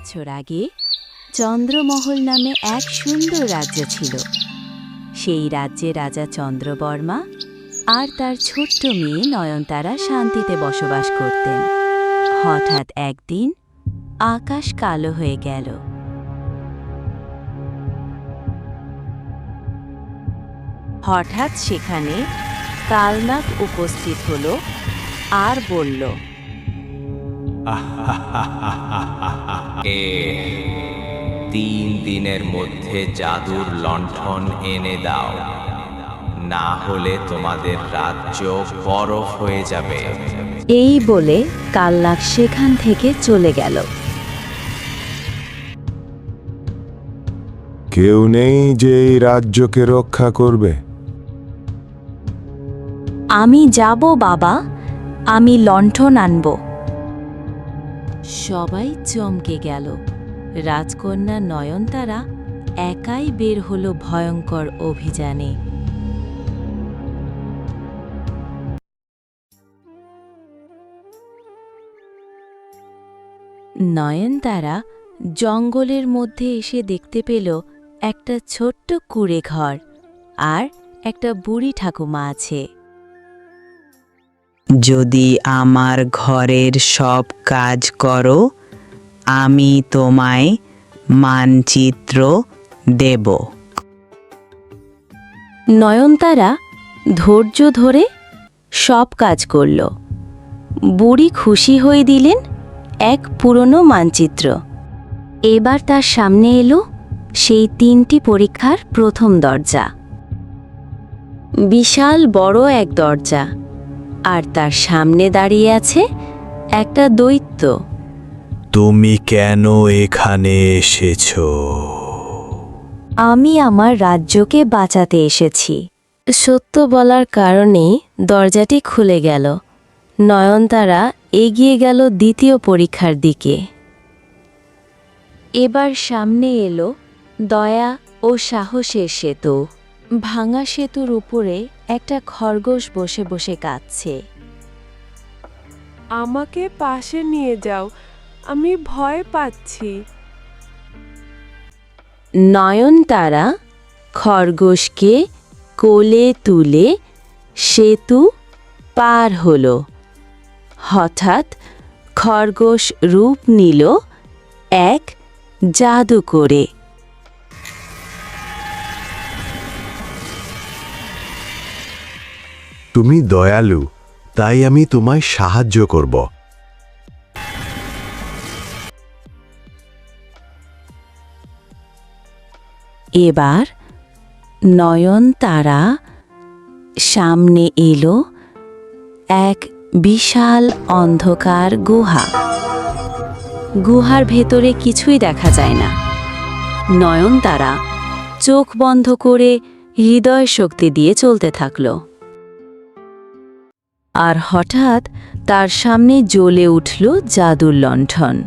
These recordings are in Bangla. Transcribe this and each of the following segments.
বছর আগে চন্দ্রমহল নামে এক সুন্দর রাজ্য ছিল। সেই রাজ্যে রাজা চন্দ্রবর্মা আর তার ছোট্ট মেয়ে নয়নতারা শান্তিতে বসবাস করতেন। হঠাৎ একদিন আকাশ কালো হয়ে গেল। হঠাৎ সেখানে কালনাক উপস্থিত হলো আর বলল এ তিন দিনের মধ্যে জাদুর লণ্ঠন এনে দাও। না হলে তোমাদের রাজ্য বরফ হয়ে যাবে। এই বলে কালনাক সেখান থেকে চলে গেল। কেউ নেই যে এই রাজ্যকে রক্ষা করবে। আমি যাব বাবা। আমি লণ্ঠন আনব। সবাই চমকে গেল। রাজকন্যা নয়নতারা একাই বের হলো ভয়ঙ্কর অভিযানে। নয়নতারা জঙ্গলের মধ্যে এসে দেখতে পেল একটা ছোট্ট কুড়ে ঘর আর একটা বুড়ি ঠাকুমা আছে। যদি আমার ঘরের সব কাজ করো, আমি তোমায় মানচিত্র দেব। নয়নতারা ধৈর্য ধরে সব কাজ করল। বুড়ি খুশি হয়ে দিলেন এক পুরনো মানচিত্র। এবার তার সামনে এলো সেই তিনটি পরীক্ষার প্রথম দরজা। বিশাল বড় এক দরজা। আর তার সামনে দাঁড়িয়ে আছে একটা দৈত্য। তুমি কেন এখানে এসেছ? আমি আমার রাজ্যকে বাঁচাতে এসেছি। সত্য বলার কারণে দরজাটি খুলে গেল। নয়নতারা এগিয়ে গেল দ্বিতীয় পরীক্ষার দিকে। এবার সামনে এলো দয়া ও সাহসের সেতু। ভাঙা সেতুর উপরে একটা খরগোশ বসে বসে কাঁদছে। আমাকে পাশে নিয়ে যাও আমি ভয় পাচ্ছি। নয়নতারা খরগোশকে কোলে তুলে সেতু পার হলো। হঠাৎ খরগোশ রূপ নিল এক জাদু করে তুমি দয়ালু, তাই আমি তোমায় সাহায্য করব। এবার নয়নতারা সামনে এলো এক বিশাল অন্ধকার গুহা। গুহার ভেতরে কিছুই দেখা যায় না। নয়নতারা চোখ বন্ধ করে হৃদয় শক্তি দিয়ে চলতে থাকল। আর হঠাৎ তার সামনে জ্বলে উঠল জাদুর লণ্ঠন।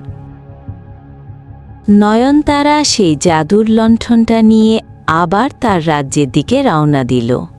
নয়নতারা সেই জাদুর লণ্ঠনটা নিয়ে আবার তার রাজ্যের দিকে রওনা দিল।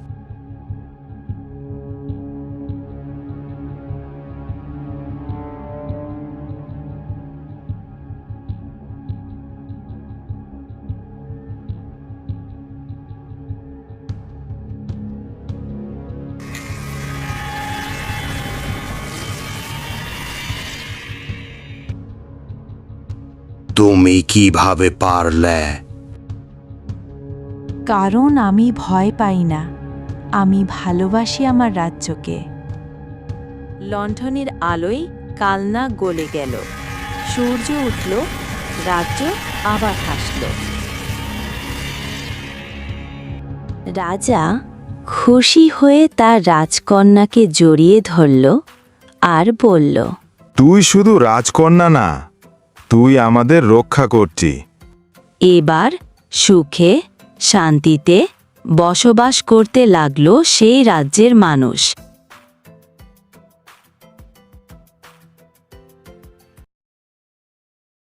তুমি কীভাবে পারলে? কারণ আমি ভয় পাই না। আমি ভালোবাসি আমার রাজ্যকে। লণ্ঠনের আলোয় কালনা গলে গেল। সূর্য উঠল রাজ্য আবার হাসল। রাজা খুশি হয়ে তার রাজকন্যাকে জড়িয়ে ধরল আর বলল তুই শুধু রাজকন্যা না তুই আমাদের রক্ষা করছি এবার সুখে শান্তিতে বসবাস করতে লাগল সেই রাজ্যের মানুষ।